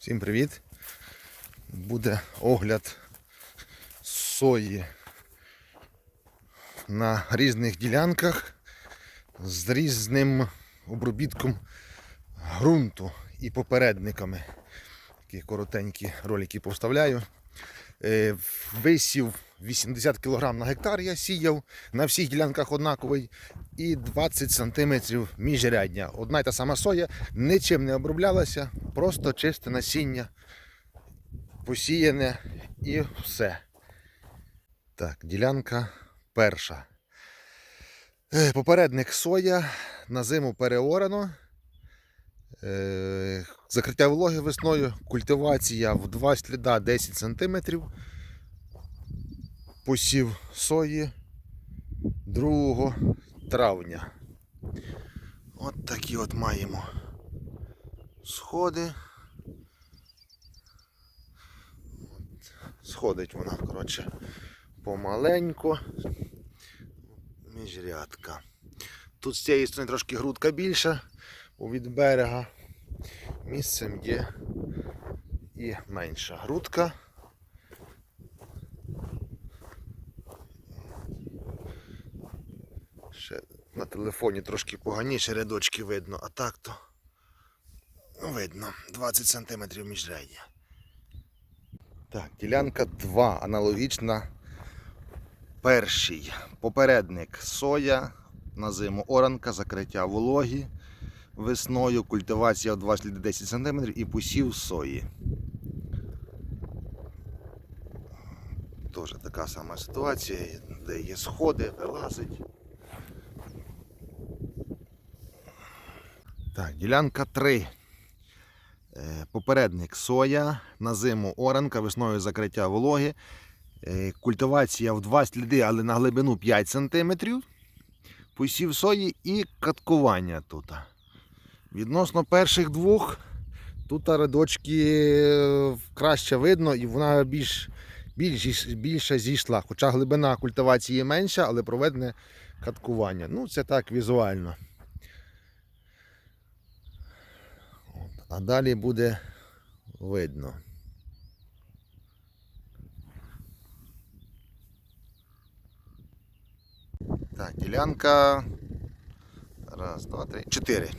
Всім привіт! Буде огляд сої на різних ділянках з різним обробітком ґрунту і попередниками. Такі коротенькі ролики повставляю. Е, Висів 80 кг на гектар я сіяв, на всіх ділянках однаковий і 20 см міжрядня. Одна й та сама соя нічим не оброблялася, просто чисте насіння, посіяне і все. Так, ділянка перша. Е, Попередник соя на зиму переорано. Е, Закриття вологи весною, культивація в два сліда 10 см. Посів сої 2 травня. От такі от маємо сходи. От, сходить вона, коротше, помаленьку. Міжрядка. Тут з цієї сторони трошки грудка більша, від берега. Місцем є і менша грудка. Ще на телефоні трошки поганіше рядочки видно, а так то ну, видно 20 см міжряддя. Так, ділянка 2 аналогічна першій. Попередник соя на зиму оранка, закриття вологі весною, культивація в 2 сліди 10 см і посів сої. Теж така сама ситуація, де є сходи, вилазить. Так, ділянка 3. Е, Попередник соя, на зиму оранка, весною закриття вологи. Е, Культивація в два сліди, але на глибину 5 см. Посів сої і каткування тут. Відносно перших двох, тут рядочки е, краще видно і вона більш, більш, більше зійшла. Хоча глибина культивації менша, але проведене каткування. Ну, це так візуально. А далі буде видно. Так, ділянка. Раз, два, три, чотири.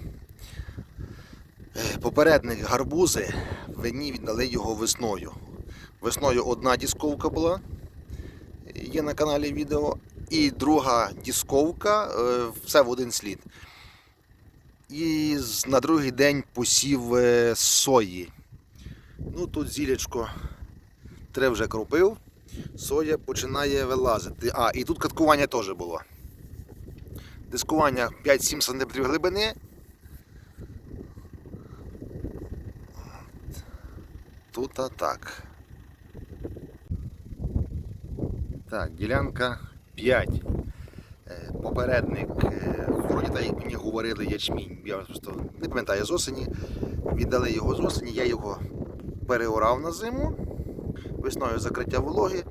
Попередник гарбузи, вині віддали його весною. Весною одна дісковка була, є на каналі відео, і друга дісковка, е, все в один слід. І на другий день посів е, сої. Ну тут зілячко три вже кропив, соя починає вилазити. А, і тут каткування теж було. Дискування 5-7 см глибини. Тут так. Так, ділянка 5. Е, Попередник, е, вроді так як мені говорили ячмінь. Я просто не пам'ятаю з осені. Віддали його з осені, я його переорав на зиму. Весною закриття вологи,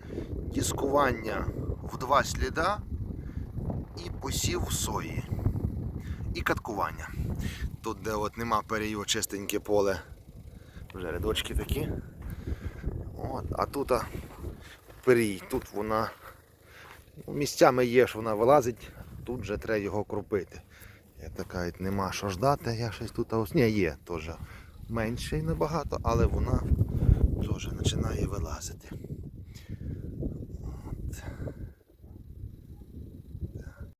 дискування в два сліда і посів сої. І каткування. Тут, де от нема перію, чистеньке поле. Вже рядочки такі. От, а тут а, тут вона ну, місцями є, що вона вилазить, тут же треба його кропити. Я така нема що ждати, я щось тут ось ні, є теж менше набагато, але вона теж починає вилазити.